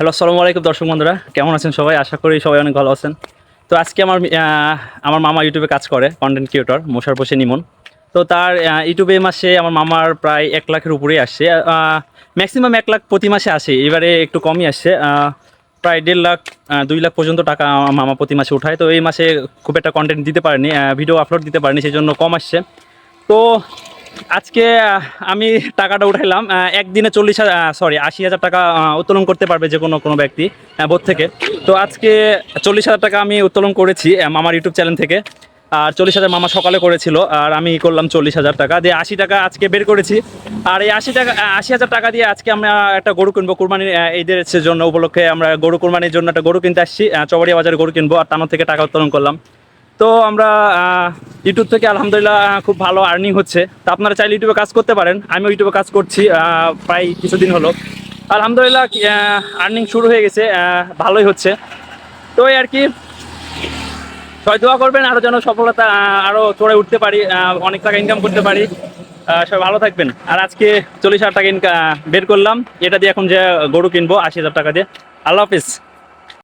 Hello, আসসালামু আলাইকুম দর্শক বন্ধুরা। কেমন আছেন সবাই? আশা করি সবাই অনেক ভালো আছেন। তো আজকে আমার আমার মামা ইউটিউবে কাজ করে কন্টেন্ট ক্রিয়েটর মোশার বসে নিমন তো তার ইউটিউবে মাসে আমার মামার প্রায় এক লাখের উপরেই আসছে। ম্যাক্সিমাম এক লাখ প্রতি মাসে আসে, এবারে একটু কমই আসছে। প্রায় দেড় লাখ দুই লাখ পর্যন্ত টাকা মামা প্রতি মাসে উঠায়। তো এই মাসে খুব একটা কন্টেন্ট দিতে পারেনি ভিডিও আপলোড দিতে পারেনি সেই জন্য কম আসছে। তো আজকে আমি টাকাটা উঠাইলাম একদিনে চল্লিশ হাজার সরি আশি হাজার টাকা উত্তোলন করতে পারবে যে কোনো কোনো ব্যক্তি বোধ থেকে। তো আজকে চল্লিশ হাজার টাকা আমি উত্তোলন করেছি মামার ইউটিউব চ্যানেল থেকে। আর চল্লিশ হাজার মামা সকালে করেছিল আর আমি করলাম চল্লিশ হাজার টাকা। দিয়ে আশি টাকা আজকে বের করেছি। আর এই আশি টাকা আশি হাজার টাকা দিয়ে আজকে আমরা একটা গরু কিনবো কুরবানির ঈদের জন্য উপলক্ষে আমরা গরু কুরবানির জন্য একটা গরু কিনতে আসছি আহ, চৌবাড়িয়া বাজারে গরু কিনবো আর তানোর থেকে টাকা উত্তোলন করলাম। তো আমরা ইউটিউব থেকে আলহামদুলিল্লাহ খুব ভালো আর্নিং হচ্ছে। তো আপনারা চাইলে ইউটিউবে কাজ করতে পারেন। আমি ইউটিউবে কাজ করছি প্রায় কিছুদিন হলো। আলহামদুলিল্লাহ আর্নিং শুরু হয়ে গেছে ভালোই হচ্ছে। তো আর কি, সবাই দোয়া করবেন আরও যেন সফলতা আরও চড়ে উঠতে পারি অনেক টাকা ইনকাম করতে পারি। সবাই ভালো থাকবেন। আর আজকে চল্লিশ হাজার টাকা ইনকাম বের করলাম। এটা দিয়ে এখন যে গরু কিনবো, আশি হাজার টাকা দিয়ে। আল্লাহ হাফিজ।